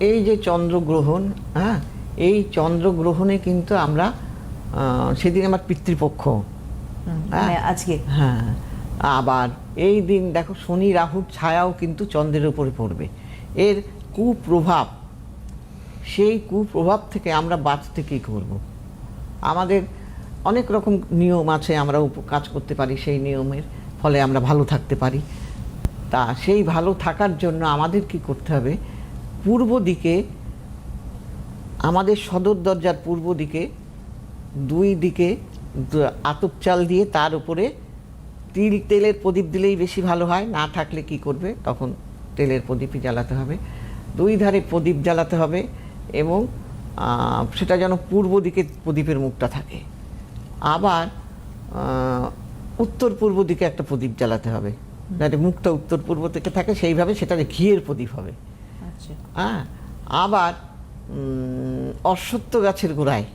এই যে চন্দ্রগ্রহণ হ্যাঁ এই চন্দ্রগ্রহণে কিন্তু আমরা সেদিন আমার পিতৃপক্ষ হ্যাঁ। মানে আজকে। হ্যাঁ আবার এই দিন দেখো শনি রাহুর ছায়াও কিন্তু চন্দ্রের উপরে পড়বে। এর কুপ্রভাব সেই কুপ্রভাব থেকে আমরা বাঁচতে কী করব? আমাদের অনেক রকম নিয়ম আছে আমরা উপ- কাজ করতে পারি সেই নিয়মের ফলে আমরা ভালো থাকতে পারি। তা সেই ভালো থাকার জন্য আমাদের কি করতে হবে? পূর্ব দিকে, আমাদের সদর দরজার পূর্ব দিকে, দুই দিকে আতপ চাল দিয়ে তার উপরে তিল, তেলের প্রদীপ দিলেই বেশি ভালো হয়। না থাকলে কি করবে? তখন তেলের প্রদীপই জ্বালাতে হবে। দুই ধারে প্রদীপ জ্বালাতে হবে এবং সেটা যেন পূর্ব দিকে প্রদীপের মুখটা থাকে। আবার উত্তর পূর্ব দিকে একটা প্রদীপ জ্বালাতে হবে। যাতে মুখটা উত্তর পূর্ব থেকে থাকে, সেইভাবে সেটা ঘিয়ের প্রদীপ হবে। হ্যাঁ আবার অশ্বত্থ গাছের গোড়ায়।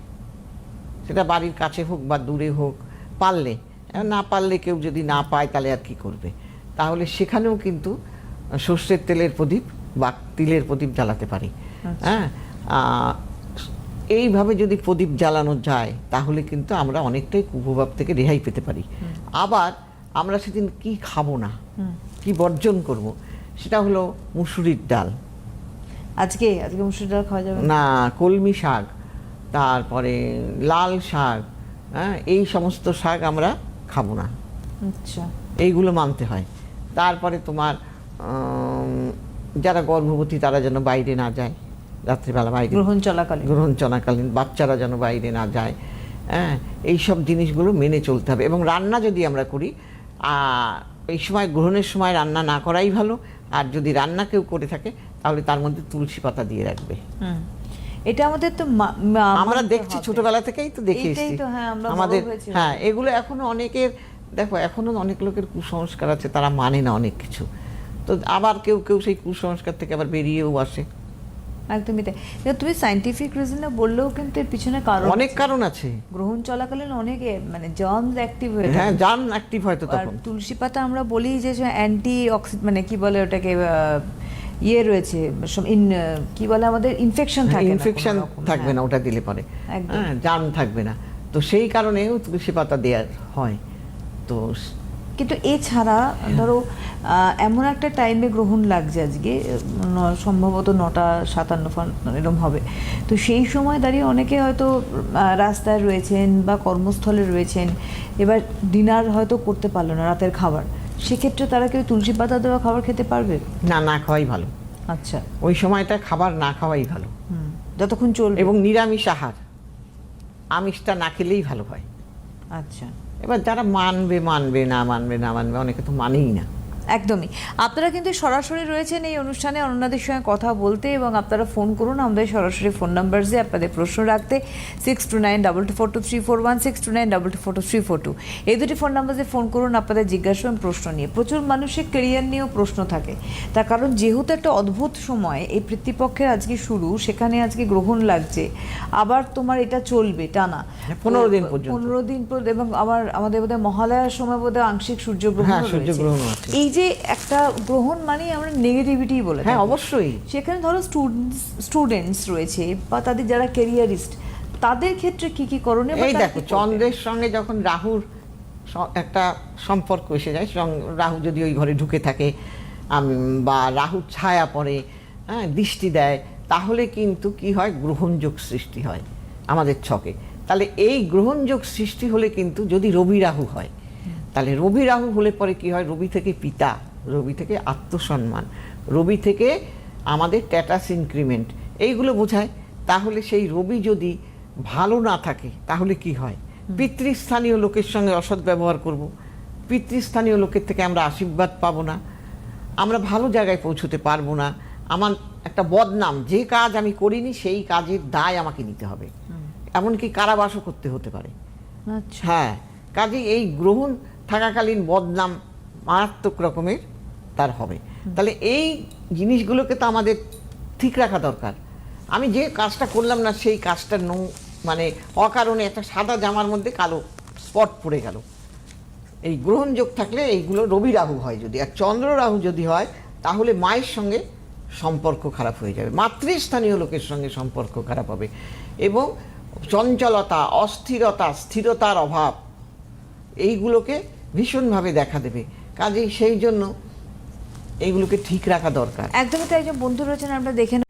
সেটা বাড়ির কাছে হোক বা দূরে হোক পারলে না পারলে কেউ যদি না পায় তাহলে আর কি করবে? তাহলে সেখানেও কিন্তু সর্ষের তেলের প্রদীপ বা তিলের প্রদীপ জ্বালাতে পারি। হ্যাঁ এইভাবে যদি প্রদীপ জ্বালানো যায় তাহলে কিন্তু আমরা অনেকটাই কুপ্রভাব থেকে রেহাই পেতে পারি। আবার আমরা সেদিন কি খাব না? কি বর্জন করব? সেটা হলো মুসুরির ডাল। আজকে? আজকে মুসুর ডাল খাওয়া যাবে না? কলমি শাক তারপরে লাল শাক হ্যাঁ এই সমস্ত শাক আমরা খাব না। আচ্ছা। এইগুলো মানতে হয়। তারপরে তোমার যারা গর্ভবতী তারা যেন বাইরে না যায় রাত্রিবেলা বাইরে। গ্রহণ চলাকালীন। গ্রহণ চলাকালীন বাচ্চারা যেন বাইরে না যায় হ্যাঁ এই সব জিনিসগুলো মেনে চলতে হবে। এবং রান্না যদি আমরা করি এই সময় গ্রহণের সময় রান্না না করাই ভালো আর যদি রান্না কেউ করে থাকে তাহলে তার মধ্যে তুলসী পাতা দিয়ে রাখবে। এটা আমাদের তো আমরা দেখছি ছোটবেলা থেকেই তো দেখে এসেছি। হ্যাঁ, আমাদের হ্যাঁ এগুলো এখনও অনেকের দেখো এখনও অনেক লোকের কুসংস্কার আছে তারা মানে না অনেক কিছু। তো আবার কেউ কেউ সেই কুসংস্কার থেকে আবার বেরিয়েও আসে। একদমই তাই। তুমি সাইন্টিফিক রিজনে বললেও কিন্তু এর পিছনে কারণ অনেক কারণ আছে। গ্রহণ চলাকালীন অনেকে মানে জার্মস অ্যাক্টিভ হয়ে হ্যাঁ জান অ্যাক্টিভ হয়তো আর তখন। তুলসী পাতা আমরা বলি যে অ্যান্টি অক্সি মানে কি বলে ওটাকে ইয়ে রয়েছে ইন কি বলে আমাদের ইনফেকশন থাকে ইনফেকশন থাকবে হ্যাঁ। না ওটা দিলে পরে। হ্যাঁ জান থাকবে না। তো সেই কারণেও তুলসী পাতা দেওয়ার হয়। তো কিন্তু এছাড়া ধরো এমন একটা টাইমে গ্রহণ লাগছে আজকে সম্ভবত নটা সাতান্ন ফান এরকম হবে। তো সেই সময় দাঁড়িয়ে অনেকে হয়তো রাস্তায় রয়েছেন বা কর্মস্থলে রয়েছেন এবার ডিনার হয়তো করতে পারল না রাতের খাবার। সেক্ষেত্রে তারা কেউ তুলসী পাতা দেওয়া খাবার খেতে পারবে? না না খাওয়াই ভালো। আচ্ছা। ওই সময়টা খাবার না খাওয়াই ভালো। হুম যতক্ষণ চলবে। এবং নিরামিষ আহার। আমিষটা না খেলেই ভালো হয়। আচ্ছা। এবার যারা মানবে মানবে না মানবে না মানবে অনেকে তো মানেই না। একদমই। আপনারা কিন্তু সরাসরি রয়েছেন এই অনুষ্ঠানে অনন্যাদের সঙ্গে কথা বলতে এবং আপনারা ফোন করুন আমাদের সরাসরি ফোন নাম্বার নাম্বারসে আপনাদের প্রশ্ন রাখতে। Six two nine double two four two three four one six two nine double two four two three four two এই দুটি ফোন নাম্বার নাম্বারে ফোন করুন আপনাদের জিজ্ঞাসা এবং প্রশ্ন নিয়ে। প্রচুর মানুষের কেরিয়ার নিয়েও প্রশ্ন থাকে। তার কারণ যেহেতু একটা অদ্ভুত সময় এই পিতৃপক্ষের আজকে শুরু সেখানে আজকে গ্রহণ লাগছে। আবার তোমার এটা চলবে টানা। পনেরো দিন পনেরো দিন এবং আবার আমাদের বোধহয় মহালয়ার সময় বোধহয় আংশিক সূর্যগ্রহণ হ্যাঁ, সূর্যগ্রহণও আছে। এই যে একটা গ্রহণ মানে আমরা নেগেটিভিটি বলে হ্যাঁ অবশ্যই। সেখানে ধরো স্টুডেন্টস স্টুডেন্টস রয়েছে বা তাদের যারা ক্যারিয়ারিস্ট তাদের ক্ষেত্রে কি কি করণীয় এই দেখো চন্দ্রের সঙ্গে যখন রাহুর একটা সম্পর্ক এসে যায় রাহু যদি ওই ঘরে ঢুকে থাকে বা রাহুর ছায়া পড়ে হ্যাঁ দৃষ্টি দেয় তাহলে কিন্তু কি হয়? গ্রহণযোগ সৃষ্টি হয় আমাদের ছকে। তাহলে এই গ্রহণযোগ সৃষ্টি হলে কিন্তু যদি রবি রাহু হয় তাহলে রবি রাহু হলে পরে কি হয়? রবি থেকে পিতা রবি থেকে আত্মসম্মান রবি থেকে আমাদের ট্যাটাস ইনক্রিমেন্ট এইগুলো বোঝায়। তাহলে সেই রবি যদি ভালো না থাকে তাহলে কি হয়? পিতৃস্থানীয় লোকের সঙ্গে অসৎ ব্যবহার করব। পিতৃস্থানীয় লোকের থেকে আমরা আশীর্বাদ পাবো না। আমরা ভালো জায়গায় পৌঁছতে পারব না। আমার একটা বদনাম যে কাজ আমি করিনি সেই কাজের দায় আমাকে নিতে হবে। এমনকি কারাবাসও করতে হতে পারে। আচ্ছা। হ্যাঁ কাজে এই গ্রহণ থাকাকালীন বদনাম মারাত্মক রকমের তার হবে। তাহলে এই জিনিসগুলোকে তো আমাদের ঠিক রাখা দরকার। আমি যে কাজটা করলাম না, সেই কাজটা নৌ মানে অকারণে একটা সাদা জামার মধ্যে কালো স্পট পড়ে গেল। এই গ্রহণযোগ থাকলে এইগুলো রবি রাহু হয় যদি, আর চন্দ্র রাহু যদি হয়, তাহলে মায়ের সঙ্গে সম্পর্ক খারাপ হয়ে যাবে। মাতৃস্থানীয় লোকের সঙ্গে সম্পর্ক খারাপ হবে। এবং চঞ্চলতা, অস্থিরতা, স্থিরতার অভাব, এইগুলোকে ভীষণভাবে দেখা দেবে কাজেই সেই জন্য এইগুলোকে ঠিক রাখা দরকার একদমই তাই যে বন্ধু রয়েছেন আমরা দেখে।